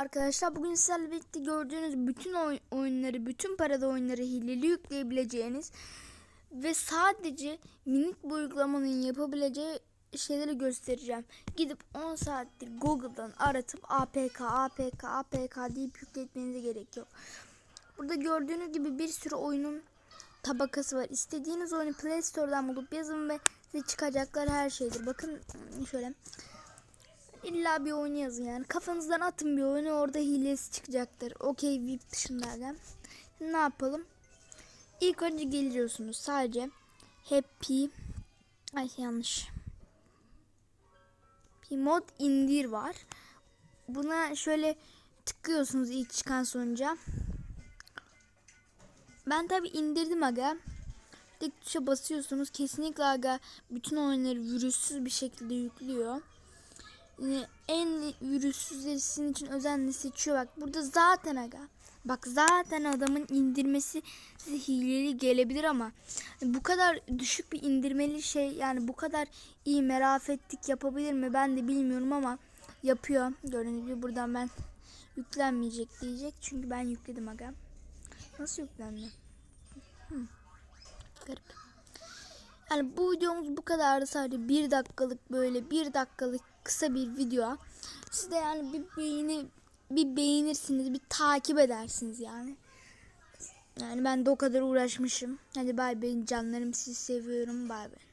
Arkadaşlar bugün sizlerle birlikte gördüğünüz bütün oy- oyunları, bütün parada oyunları hileli yükleyebileceğiniz ve sadece minik bir uygulamanın yapabileceği şeyleri göstereceğim. Gidip 10 saattir Google'dan aratıp APK, APK, APK deyip yükletmenize gerek yok. Burada gördüğünüz gibi bir sürü oyunun tabakası var. İstediğiniz oyunu Play Store'dan bulup yazın ve size çıkacaklar her şeydir. Bakın şöyle. İlla bir oyunu yazın yani. Kafanızdan atın bir oyunu orada hilesi çıkacaktır. Okey VIP dışındayken. Ne yapalım? İlk önce geliyorsunuz sadece Happy Ay yanlış. Bir mod indir var. Buna şöyle tıklıyorsunuz ilk çıkan sonuca. Ben tabi indirdim aga. Dik tuşa basıyorsunuz. Kesinlikle aga bütün oyunları virüssüz bir şekilde yüklüyor. Yine en virüssüzleri için özenle seçiyor. Bak burada zaten aga. Bak zaten adamın indirmesi size hileli gelebilir ama bu kadar düşük bir indirmeli şey yani bu kadar iyi merafetlik yapabilir mi ben de bilmiyorum ama yapıyor. Gördüğünüz gibi buradan ben yüklenmeyecek diyecek. Çünkü ben yükledim aga. Nasıl yüklendi? Hmm. Yani bu videomuz bu kadardı sadece bir dakikalık böyle bir dakikalık kısa bir video. Siz de yani bir beğeni bir beğenirsiniz, bir takip edersiniz yani. Yani ben de o kadar uğraşmışım. Hadi bay bay canlarım sizi seviyorum bay bay.